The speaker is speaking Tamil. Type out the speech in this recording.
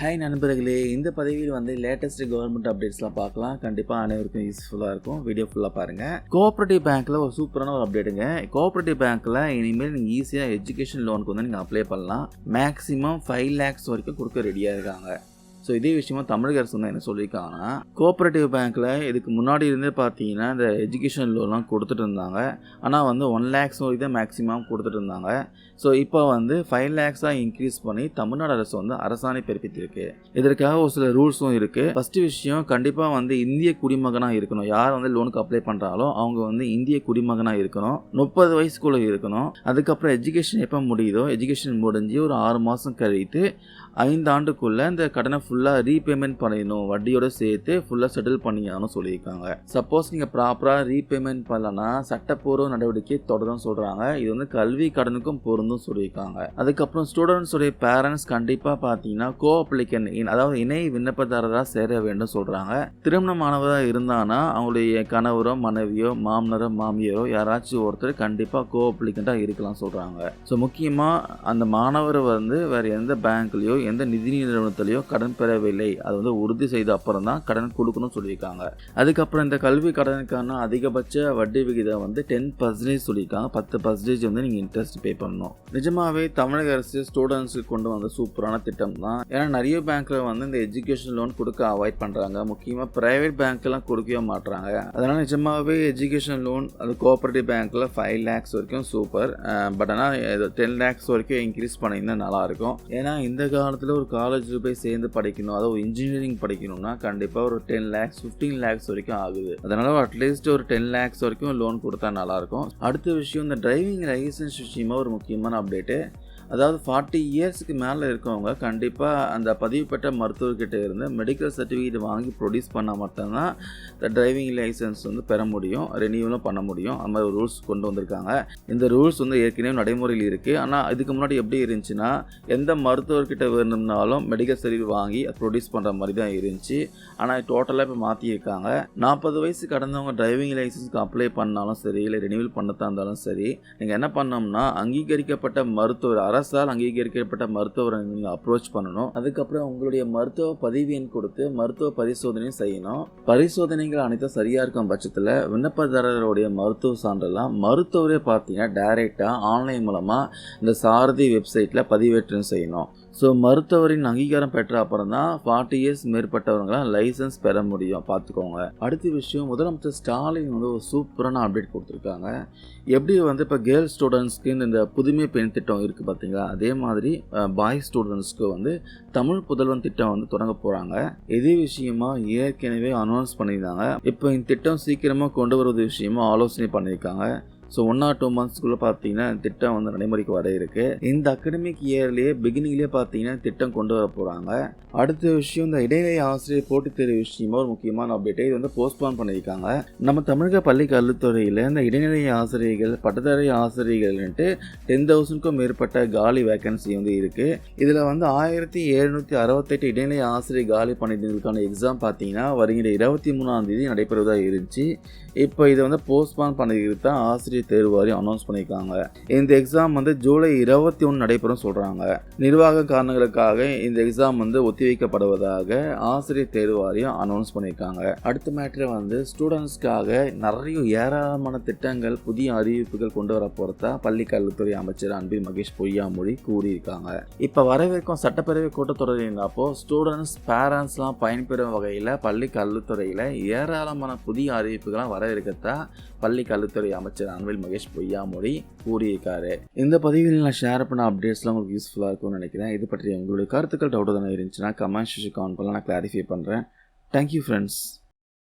ஹாய் நண்பர்களே. இந்த பதவியில் வந்து லேட்டஸ்ட் கவர்மெண்ட் அப்டேட்ஸ்லாம் பார்க்கலாம். கண்டிப்பாக அனைவருக்கும் யூஸ்ஃபுல்லாக இருக்கும். வீடியோ ஃபுல்லாக பாருங்கள் கோஆப்ரேட்டிவ் பேங்க்கில் ஒரு சூப்பரான ஒரு அப்டேட்டுங்க கோஆப்ரேட்டிவ் பேங்க்கில் இனிமேல் நீங்கள் ஈஸியாக எஜுகேஷன் லோனுக்கு வந்து நீங்கள் அப்ளை பண்ணலாம். மேக்ஸிமம் ஃபைவ் லேக்ஸ் வரைக்கும் கொடுக்க ரெடியாக இருக்காங்க. ஸோ இதே விஷயமா தமிழக அரசு வந்து என்ன சொல்லியிருக்காங்கன்னா கோஆப்ரேட்டிவ் பேங்க்கில் இதுக்கு முன்னாடி இருந்தே பார்த்தீங்கன்னா இந்த எஜுகேஷன் லோன்லாம் கொடுத்துட்டு இருந்தாங்க. ஆனால் வந்து ஒன் லேக்ஸ் வரைக்கும் தான் மேக்ஸிமம் கொடுத்துட்டு இருந்தாங்க. ஸோ இப்போ வந்து ஃபைவ் லேக்ஸாக இன்க்ரீஸ் பண்ணி தமிழ்நாடு அரசு வந்து அரசாணை பிறப்பித்திருக்கு. இதற்காக ஒரு சில ரூல்ஸும் இருக்குது ஃபஸ்ட்டு விஷயம் கண்டிப்பாக வந்து இந்திய குடிமகனாக இருக்கணும். யார் வந்து லோனுக்கு அப்ளை பண்ணுறாலோ அவங்க வந்து இந்திய குடிமகனாக இருக்கணும். முப்பது வயசுக்குள்ளே இருக்கணும். அதுக்கப்புறம் எஜுகேஷன் எப்போ முடியுதோ எஜுகேஷன் முடிஞ்சு ஒரு ஆறு மாதம் கழித்து ஐந்து ஆண்டுக்குள்ளே இந்த கடனை ஃபுல் ஃபுல்லாக ரீபேமெண்ட் பண்ணிடணும். வட்டியோட சேர்த்து ஃபுல்லாக செட்டில் பண்ணிக்கணும்னு சொல்லியிருக்காங்க. சப்போஸ் நீங்கள் ப்ராப்பராக ரீபேமெண்ட் பண்ணலன்னா சட்டப்பூர்வ நடவடிக்கை தொடரும் சொல்கிறாங்க இது வந்து கல்வி கடனுக்கும் பொருந்தும் சொல்லியிருக்காங்க. அதுக்கப்புறம் ஸ்டூடெண்ட்ஸுடைய பேரண்ட்ஸ் கண்டிப்பாக பார்த்தீங்கன்னா கோ அப்ளிகன் அதாவது இணை விண்ணப்பதாரராக சேர வேண்டும் சொல்கிறாங்க திருமணமானவராக இருந்தாங்கன்னா அவங்களுடைய கணவரோ மனைவியோ மாமனரோ மாமியாரோ யாராச்சும் ஒருத்தர் கண்டிப்பாக கோ அப்ளிகண்ட்டாக இருக்கலாம் சொல்கிறாங்க ஸோ முக்கியமாக அந்த மாணவர் வந்து வேறு எந்த பேங்க்லேயோ எந்த நிதி நிறுவனத்திலையோ கடன் பெறவில்லை அது வந்து உறுதி செய்த அப்புறம் தான் கடன் கொடுக்கணும்னு சொல்லியிருக்காங்க. அதுக்கப்புறம் இந்த கல்வி கடனுக்கான அதிகபட்ச வட்டி விகிதம் வந்து டென் பர்சன்டேஜ் சொல்லியிருக்காங்க. பத்து பர்சன்டேஜ் வந்து நீங்கள் இன்ட்ரெஸ்ட் பே பண்ணணும். நிஜமாவே தமிழக அரசு ஸ்டூடெண்ட்ஸுக்கு கொண்டு வந்த சூப்பரான திட்டம் தான் ஏன்னா நிறைய பேங்க்கில் வந்து இந்த எஜுகேஷன் லோன் கொடுக்க அவாய்ட் பண்ணுறாங்க முக்கியமாக ப்ரைவேட் பேங்க்கெல்லாம் கொடுக்கவே மாட்டுறாங்க அதனால் நிஜமாகவே எஜுகேஷன் லோன் அது கோஆப்ரேட்டிவ் பேங்க்கில் ஃபைவ் லேக்ஸ் வரைக்கும் சூப்பர் பட் ஆனால் டென் லேக்ஸ் வரைக்கும் இன்க்ரீஸ் பண்ணிங்கன்னா நல்லாயிருக்கும். ஏன்னா இந்த காலத்தில் ஒரு காலேஜில் போய் சேர்ந்து படிக்கணும். அதாவது இன்ஜினியரிங் படிக்கணும்னா கண்டிப்பாக ஒரு டென் லேக்ஸ் ஃபிஃப்டீன் லேக்ஸ் வரைக்கும் ஆகுது. அதனால அட்லீஸ்ட் ஒரு டென் லேக்ஸ் வரைக்கும் லோன் கொடுத்தா நல்லாயிருக்கும். அடுத்த விஷயம் இந்த டிரைவிங் லைசன்ஸ் விஷயமா ஒரு முக்கியமான அப்டேட்டு அதாவது ஃபார்ட்டி இயர்ஸ்க்கு மேலே இருக்கவங்க கண்டிப்பாக அந்த பதிவு பெற்ற மருத்துவர்கிட்ட இருந்து மெடிக்கல் சர்டிஃபிகேட் வாங்கி ப்ரொடியூஸ் பண்ணால் மட்டும்தான் இந்த டிரைவிங் லைசன்ஸ் வந்து பெற முடியும் ரெனியூவலும் பண்ண முடியும். அந்த மாதிரி ரூல்ஸ் கொண்டு வந்திருக்காங்க. இந்த ரூல்ஸ் வந்து ஏற்கனவே நடைமுறையில் இருக்குது ஆனால் இதுக்கு முன்னாடி எப்படி இருந்துச்சுன்னா எந்த மருத்துவர்கிட்ட வேணும்னாலும் மெடிக்கல் சர்டிஃபிகேட் வாங்கி ப்ரொடியூஸ் பண்ணுற மாதிரி தான் இருந்துச்சு. ஆனால் டோட்டலாக இப்போ மாற்றியிருக்காங்க நாற்பது வயசு கடந்தவங்க டிரைவிங் லைசன்ஸ்க்கு அப்ளை பண்ணாலும் சரி இல்லை ரெனியூவல் பண்ணத்தான் இருந்தாலும் சரி நீங்கள் என்ன பண்ணோம்னா அங்கீகரிக்கப்பட்ட மருத்துவர் அரசால் அங்கீகரிக்கப்பட்ட மருத்துவரை நீங்கள் அப்ரோச் பண்ணணும். அதுக்கப்புறம் உங்களுடைய மருத்துவ பதிவு எண் கொடுத்து மருத்துவ பரிசோதனையும் செய்யணும். பரிசோதனைகள் அனைத்தும் சரியாக இருக்கும் பட்சத்தில் விண்ணப்பதாரருடைய மருத்துவ சான்றெல்லாம் மருத்துவரே பார்த்தீங்கன்னா டைரெக்டாக ஆன்லைன் மூலமாக இந்த சாரதி வெப்சைட்டில் பதிவேற்றம் செய்யணும். ஸோ மருத்துவரின் அங்கீகாரம் பெற்ற அப்புறம் தான் ஃபார்ட்டி இயர்ஸ் மேற்பட்டவங்களாம் லைசன்ஸ் பெற முடியும். பார்த்துக்கோங்க. அடுத்த விஷயம் முதலமைச்சர் ஸ்டாலின் வந்து ஒரு சூப்பரான அப்டேட் கொடுத்துருக்காங்க. எப்படி வந்து இப்போ கேர்ள்ஸ் ஸ்டூடெண்ட்ஸ்க்கு இந்த புதுமை பெண் திட்டம் இருக்குது பார்த்தீங்களா? அதே மாதிரி பாய் ஸ்டூடெண்ட்ஸ்க்கு வந்து தமிழ் புதல்வன் திட்டம் வந்து தொடங்க போகிறாங்க இதே விஷயமா ஏற்கனவே அனௌன்ஸ் பண்ணியிருந்தாங்க. இப்போ இந்த திட்டம் சீக்கிரமாக கொண்டு வருவது விஷயமா ஆலோசனை பண்ணியிருக்காங்க. ஸோ ஒன் ஆர் டூ மந்த்ஸ்க்குள்ளே பார்த்தீங்கன்னா திட்டம் வந்து நடைமுறைக்கு வர இருக்கு. இந்த அகடமிக் இயர்லேயே பிகினிங்லேயே பார்த்தீங்கன்னா திட்டம் கொண்டு வர போகிறாங்க அடுத்த விஷயம் இந்த இடைநிலை ஆசிரியர் போட்டித் தேர்வு விஷயமா ஒரு முக்கியமான அப்டேட்டை இது வந்து போஸ்ட்போன் பண்ணியிருக்காங்க. நம்ம தமிழக பள்ளி கல்வித்துறையில் இந்த இடைநிலை ஆசிரியர்கள் பட்டதாரி ஆசிரியர்கள்ன்ட்டு டென் தௌசண்ட்க்கும் மேற்பட்ட காலி வேக்கன்சி வந்து இருக்குது இதில் வந்து ஆயிரத்தி எழுநூற்றி அறுபத்தெட்டு இடைநிலை ஆசிரியர் காலி பணியிடங்களுக்கான எக்ஸாம் பார்த்தீங்கன்னா வருகிற இருபத்தி மூணாம் தேதி நடைபெறுவதாக இருந்துச்சு. இப்போ இதை வந்து போஸ்ட்போன் பண்ணிக்கிறது தான் ஆசிரியர் தேர்வு வாரியம் அனௌன்ஸ் பண்ணியிருக்காங்க. இந்த எக்ஸாம் வந்து ஜூலை இருபத்தி ஒன்று நடைபெறும் சொல்கிறாங்க நிர்வாக காரணங்களுக்காக இந்த எக்ஸாம் வந்து ஒத்திவைக்கப்படுவதாக ஆசிரியர் தேர்வு வாரியம் அனௌன்ஸ் பண்ணியிருக்காங்க. அடுத்த மேட்ரு வந்து ஸ்டூடெண்ட்ஸ்க்காக நிறைய ஏராளமான திட்டங்கள் புதிய அறிவிப்புகள் கொண்டு வர போகிறதா பள்ளி கல்வித்துறை அமைச்சர் அன்பில் மகேஷ் பொய்யாமொழி கூறியிருக்காங்க. இப்போ வரவேற்கும் சட்டப்பேரவை கூட்டத்தொடரின் அப்போ ஸ்டூடெண்ட்ஸ் பேரண்ட்ஸ்லாம் பயன்பெறும் வகையில் பள்ளி கல்வித்துறையில் ஏராளமான புதிய அறிவிப்புகள்லாம் வர இருக்கத்தா பள்ளி கல்வித்துறை அமைச்சர் அன்பில் மகேஷ் பொய்யாமொழி கூறியிருக்காரு. இந்த பதிவில் நான் ஷேர் பண்ண அப்டேட்ஸ்லாம் உங்களுக்கு யூஸ்ஃபுல்லாக இருக்கும்னு நினைக்கிறேன். இது பற்றி உங்களுடைய கருத்துக்கள் டவுட் தானே இருந்துச்சுன்னா கமெண்ட் செக்ஷன் கமெண்ட் பண்ணலாம். நான் கிளாரிஃபை பண்ணுறேன் தேங்க்யூ ஃப்ரெண்ட்ஸ்